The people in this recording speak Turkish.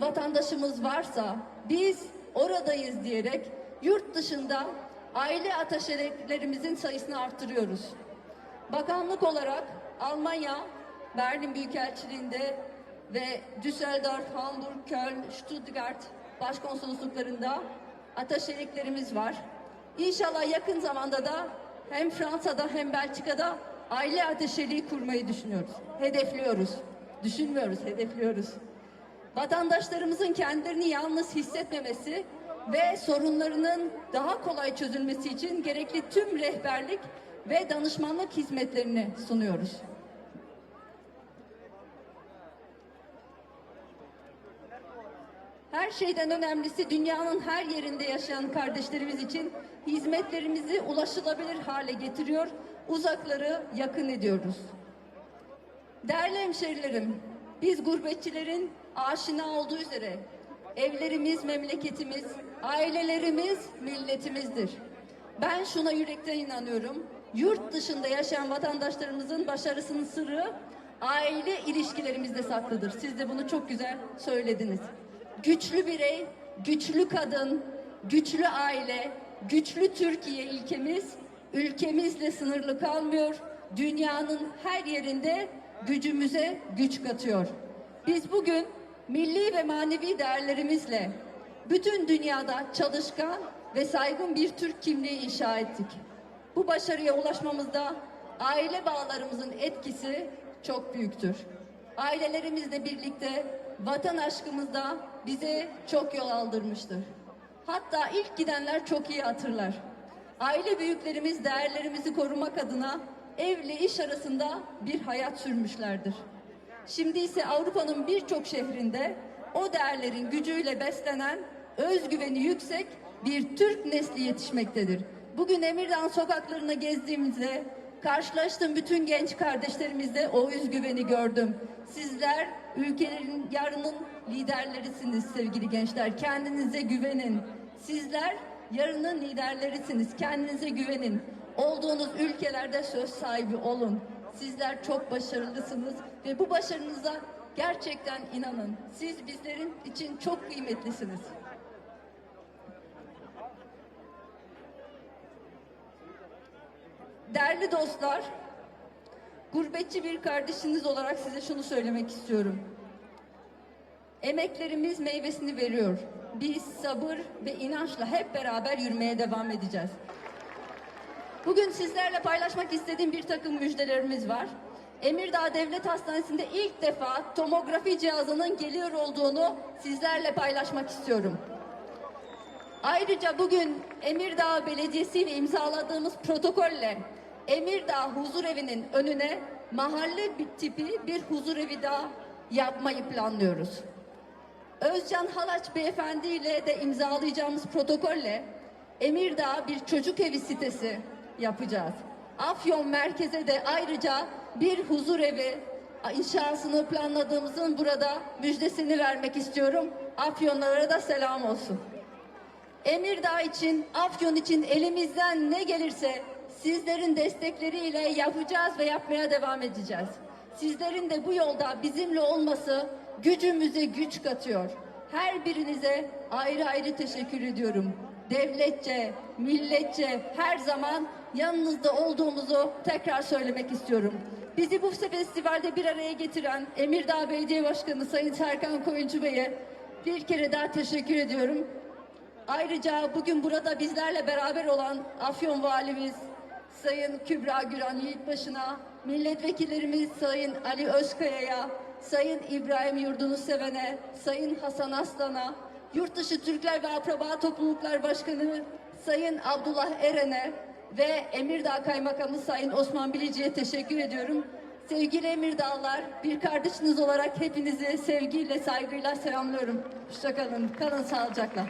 vatandaşımız varsa biz oradayız diyerek yurt dışında aile ateşelerimizin sayısını arttırıyoruz. Bakanlık olarak Almanya, Berlin Büyükelçiliğinde ve Düsseldorf, Hamburg, Köln, Stuttgart başkonsolosluklarında ateşeliklerimiz var. İnşallah yakın zamanda da hem Fransa'da hem Belçika'da aile ateşeliği kurmayı düşünüyoruz. Hedefliyoruz. Düşünmüyoruz, hedefliyoruz. Vatandaşlarımızın kendilerini yalnız hissetmemesi ve sorunlarının daha kolay çözülmesi için gerekli tüm rehberlik ve danışmanlık hizmetlerini sunuyoruz. Her şeyden önemlisi dünyanın her yerinde yaşayan kardeşlerimiz için hizmetlerimizi ulaşılabilir hale getiriyor, uzakları yakın ediyoruz. Değerli hemşerilerim, biz gurbetçilerin aşina olduğu üzere evlerimiz memleketimiz, ailelerimiz milletimizdir. Ben şuna yürekten inanıyorum. Yurt dışında yaşayan vatandaşlarımızın başarısının sırrı aile ilişkilerimizde saklıdır. Siz de bunu çok güzel söylediniz. Güçlü birey, güçlü kadın, güçlü aile, güçlü Türkiye ilkemiz ülkemizle sınırlı kalmıyor. Dünyanın her yerinde gücümüze güç katıyor. Biz bugün milli ve manevi değerlerimizle bütün dünyada çalışkan ve saygın bir Türk kimliği inşa ettik. Bu başarıya ulaşmamızda aile bağlarımızın etkisi çok büyüktür. Ailelerimizle birlikte vatan aşkımız da bize çok yol aldırmıştır. Hatta ilk gidenler çok iyi hatırlar. Aile büyüklerimiz değerlerimizi korumak adına evle iş arasında bir hayat sürmüşlerdir. Şimdi ise Avrupa'nın birçok şehrinde o değerlerin gücüyle beslenen, özgüveni yüksek bir Türk nesli yetişmektedir. Bugün Emirdağ sokaklarına gezdiğimizde karşılaştığım bütün genç kardeşlerimizde o özgüveni gördüm. Sizler ülkelerin yarının liderlerisiniz sevgili gençler. Kendinize güvenin. Sizler yarının liderlerisiniz. Kendinize güvenin. Olduğunuz ülkelerde söz sahibi olun. Sizler çok başarılısınız ve bu başarınıza gerçekten inanın. Siz bizlerin için çok kıymetlisiniz. Değerli dostlar, gurbetçi bir kardeşiniz olarak size şunu söylemek istiyorum. Emeklerimiz meyvesini veriyor. Biz sabır ve inançla hep beraber yürümeye devam edeceğiz. Bugün sizlerle paylaşmak istediğim bir takım müjdelerimiz var. Emirdağ Devlet Hastanesi'nde ilk defa tomografi cihazının geliyor olduğunu sizlerle paylaşmak istiyorum. Ayrıca bugün Emirdağ Belediyesi ile imzaladığımız protokolle Emirdağ Huzur Evi'nin önüne mahalle tipi bir huzur evi daha yapmayı planlıyoruz. Özcan Halaç Beyefendi ile de imzalayacağımız protokolle Emirdağ bir çocuk evi sitesi yapacağız. Afyon merkeze de ayrıca bir huzur evi inşasını planladığımızın burada müjdesini vermek istiyorum. Afyonlara da selam olsun. Emirdağ için, Afyon için elimizden ne gelirse sizlerin destekleriyle yapacağız ve yapmaya devam edeceğiz. Sizlerin de bu yolda bizimle olması gücümüze güç katıyor. Her birinize ayrı ayrı teşekkür ediyorum. Devletçe, milletçe her zaman yanınızda olduğumuzu tekrar söylemek istiyorum. Bizi bu festivalde bir araya getiren Emirdağ Belediye Başkanı Sayın Serkan Koyuncu Bey'e bir kere daha teşekkür ediyorum. Ayrıca bugün burada bizlerle beraber olan Afyon Valimiz Sayın Kübra Güran Yiğitbaşı'na, milletvekillerimiz Sayın Ali Özkaya'ya, Sayın İbrahim Yurdunu Seven'e, Sayın Hasan Aslan'a, Yurtdışı Türkler ve Akraba Topluluklar Başkanı Sayın Abdullah Eren'e ve Emirdağ Kaymakamı Sayın Osman Bilici'ye teşekkür ediyorum. Sevgili Emirdağlar, bir kardeşiniz olarak hepinizi sevgiyle, saygıyla selamlıyorum. Hoşçakalın, kalın sağlıcakla.